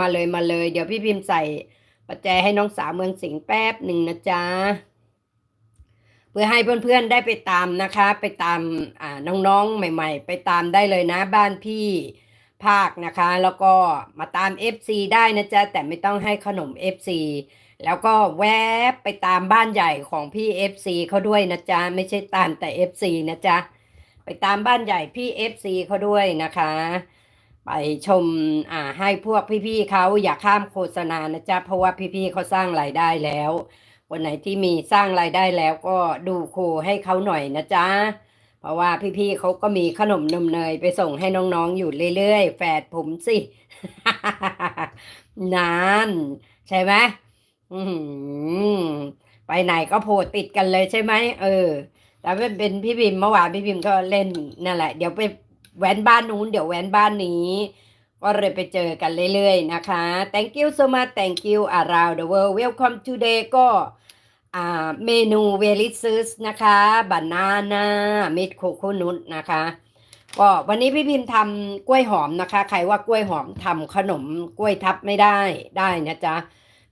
มาเลยมาเลย เดี๋ยวพี่พิมพ์ใส่ปัจจัยให้น้องสาวเมืองสิงห์แป๊บหนึ่งนะจ๊ะเพื่อให้เพื่อนๆได้ไปตามนะคะ ไปตามอ่าน้องๆใหม่ ๆ ไปตามได้เลยนะบ้านพี่ภาคนะคะ แล้วก็มาตาม FC ได้นะจ๊ะแต่ไม่ต้องให้ขนม FC แล้วก็แวบไปตามบ้านใหญ่ของพี่ FC เขาด้วยนะจ๊ะไม่ใช่ตามแต่ FC นะจ๊ะไปตามบ้านใหญ่พี่ FC เขาด้วยนะคะ ไปชมอ่าให้พวกพี่ๆเขาอย่าข้ามโฆษณานะจ๊ะ เพราะว่าพี่ๆเขาสร้างรายได้แล้ว วันไหนที่มีสร้างรายได้แล้วก็ดูโคให้เขาหน่อยนะจ๊ะ เพราะว่าพี่ๆเขาก็มีขนมนมเนยไปส่งให้น้องๆอยู่เรื่อยๆ แฝดผมสินานใช่ไหมอืมไปไหนก็โผล่ติดกันเลยใช่ไหมเออแต่เป็นเป็นพี่พิมเมื่อวานพี่พิมก็เล่นนั่นแหละ เดี๋ยวไป แว้นบ้านนู้นเดี๋ยวแว้นบ้านนี้ก็เลยไปเจอกันเรื่อยๆนะคะ thank you so much thank you around the world welcome today ก็เมนูเวลิซึสนะคะบานาน่ามิดโคโคนุตนะคะก็วันนี้พี่พิมพ์ทำกล้วยหอมนะคะ ใครว่ากล้วยหอมทำขนมกล้วยทับไม่ได้ได้นะจ๊ะ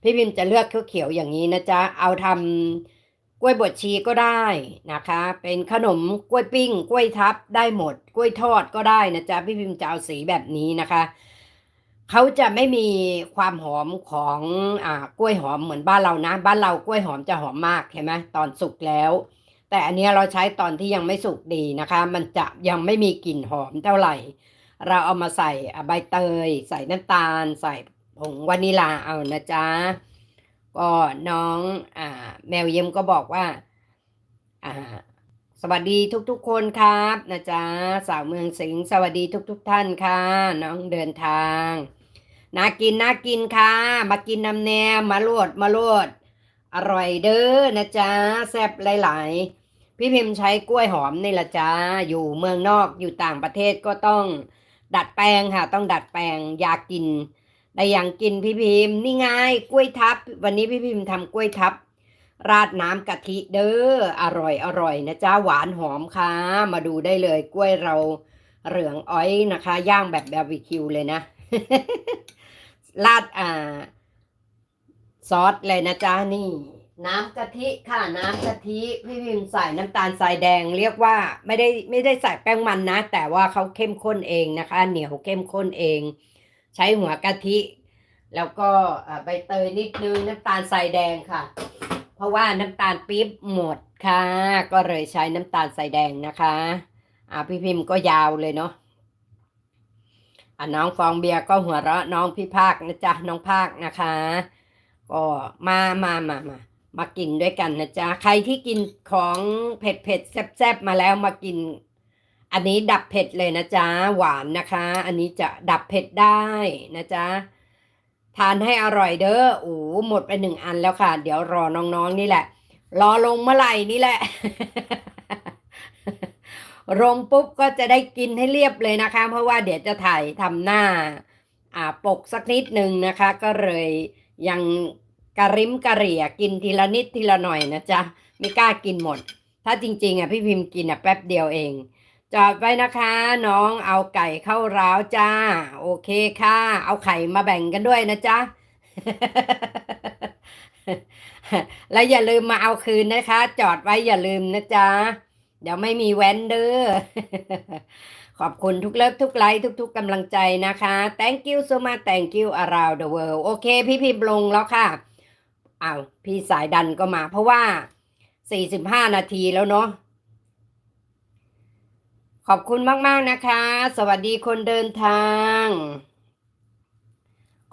พี่พิมพ์จะเลือกเขียวๆอย่างนี้นะจ๊ะ เอาทำ กล้วยบดชีก็ได้นะคะ เป็นขนมกล้วยปิ้ง กล้วยทับได้หมด กล้วยทอดก็ได้นะจ๊ะพี่พิมพ์จะเอาสีแบบนี้นะคะเขาจะไม่มีความหอมของอ่ากล้วยหอมเหมือนบ้านเรานะ บ้านเรากล้วยหอมจะหอมมากเห็นไหมตอนสุกแล้ว แต่อันนี้เราใช้ตอนที่ยังไม่สุกดีนะคะ มันจะยังไม่มีกลิ่นหอมเท่าไหร่ เราเอามาใส่ใบเตย ใส่น้ำตาล ใส่ผงวานิลาเอานะจ๊ะ ก็น้องอ่าแมวเยี่ยมก็บอกว่าอ่าสวัสดีทุกๆคนครับนะจ๊ะสาวเมืองสิงห์สวัสดีทุก ๆ ท่านค่ะ น้องเดินทางน่ากินน่ากินค่ะ มากินน้ำแนมมาโลดมาโลด อร่อยเด้อนะจ๊ะแซ่บหลายๆ พี่พิมพ์ใช้กล้วยหอมนี่ละจ๊ะอยู่เมืองนอกอยู่ต่างประเทศก็ต้องดัดแปลงค่ะ ต้องดัดแปลงอยากกิน แต่อย่างกินพี่พิมพ์นี่ไงกล้วยทับ วันนี้พี่พิมพ์ทำกล้วยทับ ราดน้ำกะทิเด้ออร่อยอร่อยนะจ๊ะหวานหอมค่ะ มาดูได้เลย กล้วยเราเหลืองอ้อยนะคะ ย่างแบบบาร์บีคิวเลยนะราดอ่า ซอสเลยนะจ๊ะนี่ น้ำกะทิค่ะ น้ำกะทิพี่พิมพ์ใส่น้ำตาลทรายแดง เรียกว่าไม่ได้ไม่ได้ใส่แป้งมันนะ แต่ว่าเขาเข้มข้นเองนะคะ เหนียวเข้มข้นเอง ใช้หัวกะทิ แล้วก็ใบเตยนิดนึงน้ำตาลทรายแดงค่ะ เพราะว่าน้ำตาลปี๊บหมดค่ะ ก็เลยใช้น้ำตาลทรายแดงนะคะอ่าพี่พิมพ์ก็ยาวเลยเนาะอ่าน้องฟองเบียร์ก็หัวเราะน้องพี่ภาคนะจ๊ะน้องภาคนะคะก็มามามามามากินด้วยกันนะจ๊ะ ใครที่กินของเผ็ดเผ็ดแซ่บๆมาแล้วมากิน อันนี้ดับเผ็ดเลยนะจ๊ะหวานนะคะ อันนี้จะดับเผ็ดได้นะจ๊ะทานให้อร่อยเด้อโอ้หมดไปหนึ่งอันแล้วค่ะ เดี๋ยวรอน้องๆนี่แหละ รอลงเมื่อไหร่นี่แหละ ลงปุ๊บก็จะได้กินให้เรียบเลยนะคะ เพราะว่าเดี๋ยวจะถ่ายทำหน้า อ่าปกสักนิดหนึ่งนะคะ ก็เลยยังกระริมกระเหรี่ยกินทีละนิดทีละหน่อยนะจ๊ะไม่กล้ากินหมด ถ้าจริงๆอะพี่พิมพ์กินอะแป๊บเดียวเอง จอดไว้นะคะ น้องเอาไก่เข้าร้าวจ้า โอเคค่ะ เอาไข่มาแบ่งกันด้วยนะจ๊ะ แล้วอย่าลืมมาเอาคืนนะคะ จอดไว้อย่าลืมนะจ๊ะ เดี๋ยวไม่มีแว้นเด้อขอบคุณทุกเลิฟทุกไลค์ทุก ๆกำลังใจนะคะ thank you so much thank you around the world โอเค พี่พิมพ์ลงแล้วค่ะอ้าวพี่สายดันก็มาเพราะว่า 45 นาทีแล้วเนาะ ขอบคุณมาก ๆ นะคะ สวัสดีคนเดินทาง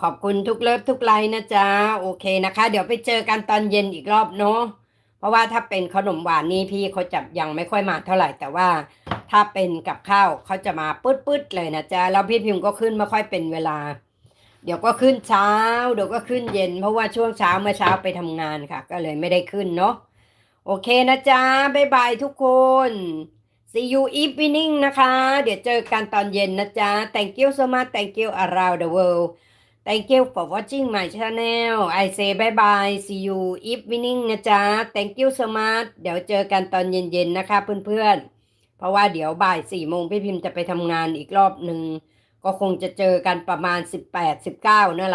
ขอบคุณทุกเลิฟทุกไลน์นะจ๊ะ โอเคนะคะ เดี๋ยวไปเจอกันตอนเย็นอีกรอบเนาะ เพราะว่าถ้าเป็นขนมหวานนี่พี่เขาจะยังไม่ค่อยมาเท่าไหร่ แต่ว่าถ้าเป็นกับข้าวเขาจะมาปื๊ดๆเลยนะจ๊ะ แล้วพี่พิมพ์ก็ขึ้นไม่ค่อยเป็นเวลา เดี๋ยวก็ขึ้นเช้า เดี๋ยวก็ขึ้นเย็น เพราะว่าช่วงเช้าเมื่อเช้าไปทำงานค่ะ ก็เลยไม่ได้ขึ้นเนาะ โอเคนะจ๊ะบ๊ายบายทุกคน see you evening นะคะ เดี๋ยวเจอกันตอนเย็นนะจ๊ะ thank you so much thank you around the world thank you for watching my channel I say bye bye see you evening นะจ๊ะ thank you so much เดี๋ยวเจอกันตอนเย็นๆนะคะเพื่อนๆ เพราะว่าเดี๋ยวบ่ายสี่โมงพี่พิมพ์จะไปทำงานอีกรอบหนึ่ง ก็คงจะเจอกันประมาณสิบแปดสิบเก้านั่นแหละ